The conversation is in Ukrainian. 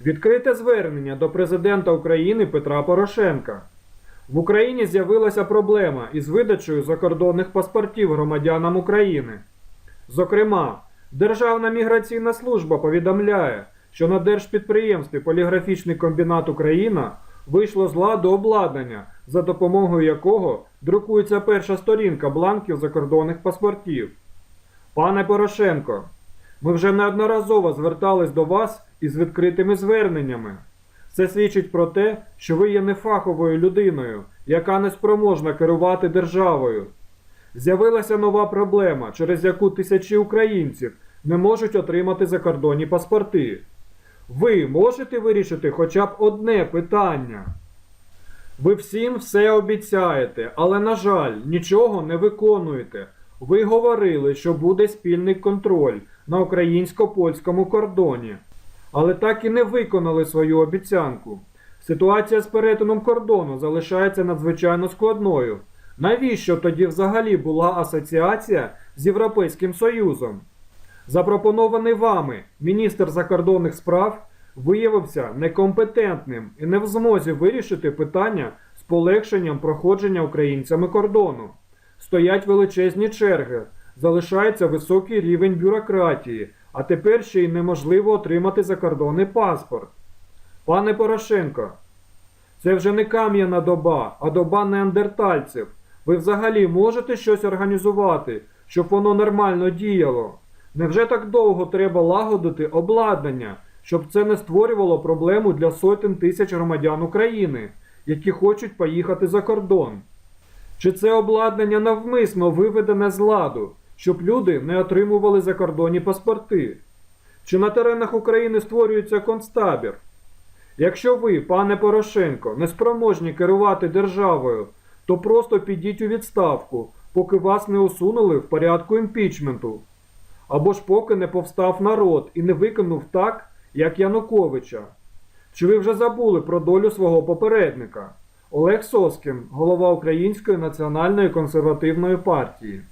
Відкрите звернення до президента України Петра Порошенка. В Україні з'явилася проблема із видачею закордонних паспортів громадянам України. Зокрема, Державна міграційна служба повідомляє, що на держпідприємстві Поліграфічний комбінат Україна вийшло з ладу обладнання, за допомогою якого друкується перша сторінка бланків закордонних паспортів. Пане Порошенко, ми вже неодноразово звертались до вас із відкритими зверненнями. Це свідчить про те, що ви є нефаховою людиною, яка не спроможна керувати державою. З'явилася нова проблема, через яку тисячі українців не можуть отримати закордонні паспорти. Ви можете вирішити хоча б одне питання. Ви всім все обіцяєте, але, на жаль, нічого не виконуєте. Ви говорили, що буде спільний контроль на українсько-польському кордоні, але так і не виконали свою обіцянку. Ситуація з перетином кордону залишається надзвичайно складною. Навіщо тоді взагалі була асоціація з Європейським Союзом? Запропонований вами міністр закордонних справ виявився некомпетентним і не в змозі вирішити питання з полегшенням проходження українцями кордону. Стоять величезні черги, залишається високий рівень бюрократії, а тепер ще й неможливо отримати закордонний паспорт. Пане Порошенко, це вже не кам'яна доба, а доба неандертальців. Ви взагалі можете щось організувати, щоб воно нормально діяло? Невже так довго треба лагодити обладнання, щоб це не створювало проблему для сотень тисяч громадян України, які хочуть поїхати за кордон? Чи це обладнання навмисно виведене з ладу, щоб люди не отримували закордонні паспорти? Чи на теренах України створюється концтабір? Якщо ви, пане Порошенко, не спроможні керувати державою, то просто підіть у відставку, поки вас не усунули в порядку імпічменту. Або ж поки не повстав народ і не виконав так, як Януковича. Чи ви вже забули про долю свого попередника? Олег Соскін, голова Української національної консервативної партії.